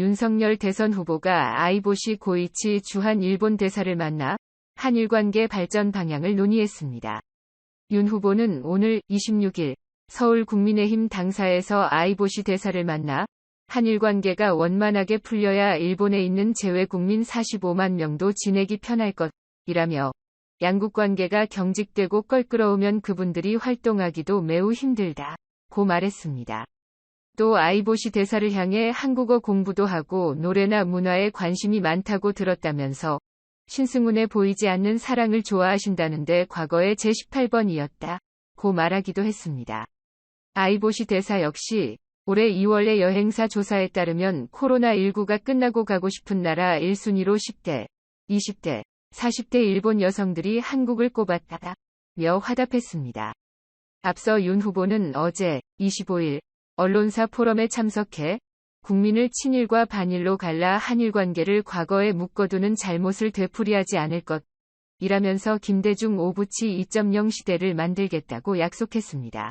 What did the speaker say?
윤석열 대선 후보가 아이보시 고이치 주한 일본 대사를 만나 한일 관계 발전 방향을 논의했습니다. 윤 후보는 오늘 26일 서울 국민의힘 당사에서 아이보시 대사를 만나 한일 관계가 원만하게 풀려야 일본에 있는 재외 국민 45만 명도 지내기 편할 것이라며 양국 관계가 경직되고 껄끄러우면 그분들이 활동하기도 매우 힘들다 고 말했습니다. 또 아이보시 대사를 향해 한국어 공부도 하고 노래나 문화에 관심이 많다고 들었다면서 신승훈의 보이지 않는 사랑을 좋아하신다는데 과거에 제18번이었다. 고 말하기도 했습니다. 아이보시 대사 역시 올해 2월의 여행사 조사에 따르면 코로나19가 끝나고 가고 싶은 나라 1순위로 10대, 20대, 40대 일본 여성들이 한국을 꼽았다. 며 화답했습니다. 앞서 윤 후보는 어제 25일 언론사 포럼에 참석해 국민을 친일과 반일로 갈라 한일 관계를 과거에 묶어두는 잘못을 되풀이하지 않을 것 이라면서 김대중 오부치 2.0 시대를 만들겠다고 약속했습니다.